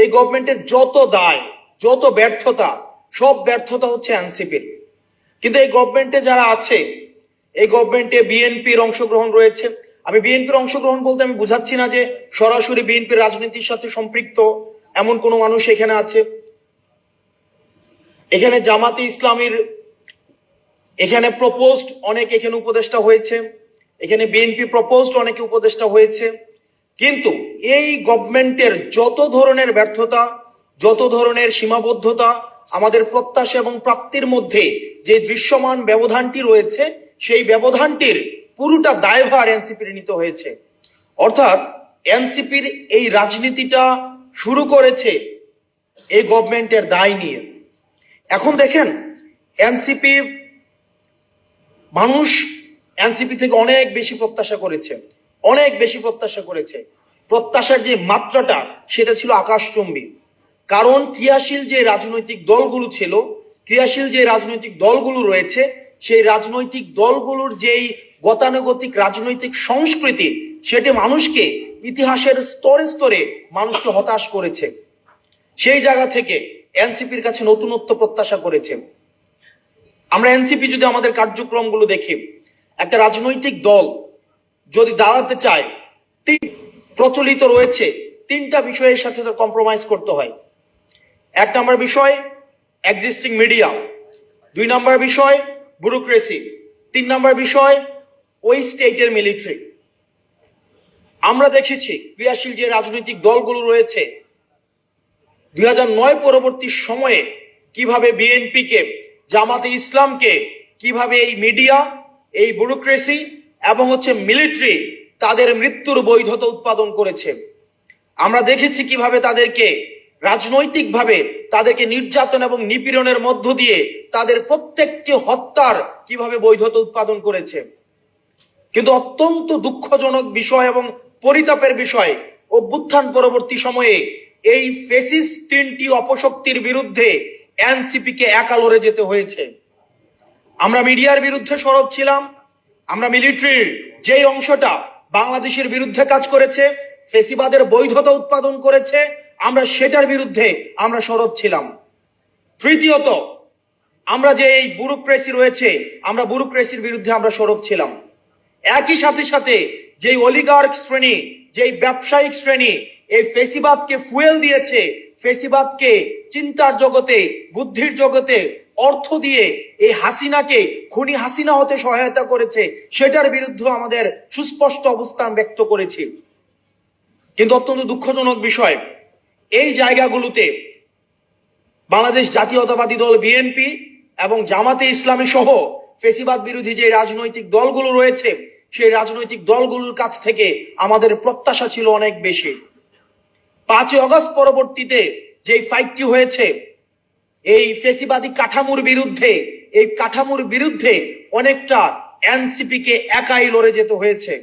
এই গভর্নমেন্টের যত দায়, যত ব্যর্থতা, সব ব্যর্থতা হচ্ছে এনসিপির কিন্তু এই গভর্নমেন্টে যারা আছে, এই গভর্নমেন্টে বিএনপির অংশগ্রহণ রয়েছে। আমি বিএনপির অংশগ্রহণ বলতে আমি বুঝাচ্ছি না যে সরাসরি বিএনপির রাজনীতির সাথে সম্পৃক্ত এমন কোন মানুষ এখানে আছে। এখানে জামাতে ইসলামীর, এখানে প্রপোজড অনেক এখানে উপদেষ্টা হয়েছে। এখানে বিএনপি প্রপোজড অনেকে উপদেষ্টা হয়েছে। কিন্তু এই গভর্নমেন্টের যত ধরনের ব্যর্থতা, যত ধরনের সীমাবদ্ধতা, আমাদের প্রত্যাশা এবং প্রাপ্তির মধ্যে যে দৃশ্যমান ব্যবধানটি রয়েছে, সেই ব্যবধানটির পুরোটা দায়ভার এনসিপির নিতে হয়েছে। অর্থাৎ এনসিপির এই রাজনীতিটা শুরু করেছে এই গভর্নমেন্টের দায় নিয়ে। এখন দেখেন, এনসিপি মানুষ এনসিপি থেকে অনেক বেশি প্রত্যাশা করেছে। অনেক বেশি প্রত্যাশা করেছে। প্রত্যাশার যে মাত্রাটা, সেটা ছিল আকাশচম্বী। কারণ ক্রিয়াশীল যে রাজনৈতিক দলগুলো ছিল, ক্রিয়াশীল যে রাজনৈতিক দলগুলো রয়েছে, সেই রাজনৈতিক দলগুলোর যেই গতানুগতিক রাজনৈতিক সংস্কৃতি, সেটি মানুষকে ইতিহাসের স্তরে স্তরে মানুষকে হতাশ করেছে। সেই জায়গা থেকে এনসিপির কাছে নতুনত্ব প্রত্যাশা করেছে। আমরা এনসিপি যদি আমাদের কার্যক্রমগুলো দেখি, একটা রাজনৈতিক দল যদি দাঁড়াতে চায়, তিন প্রচলিত রয়েছে, তিনটা বিষয়ের সাথে তার কম্প্রোমাইজ করতে হয়। এক নম্বর বিষয় এক্সিস্টিং মিডিয়া দুই নম্বর বিষয় ব্যুরোক্রেসি তিন নম্বর বিষয়, ওই স্টেটের মিলিটারি আমরা দেখেছি ক্রিয়াশীল যে রাজনৈতিক দলগুলো রয়েছে, দুই নয় পরবর্তী সময়ে কীভাবে বিএনপিকে জামাতে ইসলামকে, কীভাবে এই মিডিয়া এই ব্যুরোক্রেসি এবং হচ্ছে মিলিটারি তাদের মৃত্যুর বৈধতা উৎপাদন করেছে। আমরা দেখেছি কীভাবে তাদেরকে রাজনৈতিকভাবে তাদেরকে নির্যাতন এবং নিপীড়নের মধ্য দিয়ে তাদের প্রত্যেকটি হত্যার কীভাবে বৈধতা উৎপাদন করেছে। কিন্তু অত্যন্ত দুঃখজনক বিষয় এবং পরিতাপের বিষয়, অভ্যুত্থান পরবর্তী সময়ে এই ফেসিস্ট তিনটি অপশক্তির বিরুদ্ধে এনসিপি কে একা লড়ে যেতে হয়েছে। আমরা মিডিয়ার বিরুদ্ধে সরব ছিলাম আমরা মিলিটারির যেই অংশটা বাংলাদেশের বিরুদ্ধে কাজ করেছে, ফেসিবাদের বৈধতা উৎপাদন করেছে, আমরা সেটার বিরুদ্ধে আমরা সরব ছিলাম। তৃতীয়ত, আমরা যে এই ব্যুরোক্রেসি রয়েছে, আমরা ব্যুরোক্রেসির বিরুদ্ধে আমরা সরব ছিলাম। একই সাথে সাথে যেই অলিগার্ক শ্রেণি, যেই ব্যবসায়িক শ্রেণি, এই ফেসিবাদকে ফুয়েল দিয়েছে, ফেসিবাদকে চিন্তার জগতে, বুদ্ধির জগতে অর্থ দিয়ে এই হাসিনাকে, খুনি হাসিনা হতে সহায়তা করেছে, সেটার বিরুদ্ধে আমাদের সুস্পষ্ট অবস্থান ব্যক্ত করেছি। কিন্তু অত্যন্ত দুঃখজনক বিষয়, এই জায়গাগুলোতে বাংলাদেশ জাতীয়তাবাদী দল বিএনপি এবং জামাতে ইসলামী সহ ফেসিবাদ বিরোধী যে রাজনৈতিক দলগুলো রয়েছে, সেই রাজনৈতিক দলগুলোর কাছ থেকে আমাদের প্রত্যাশা ছিল অনেক বেশি। পাঁচই অগস্ট পরবর্তীতে যে ফাইটটি হয়েছে এই ফেসিবাদী কাঠামোর বিরুদ্ধে এই কাঠামোর বিরুদ্ধে অনেকটা এনসিপি কে একাই লড়ে যেতে হয়েছে।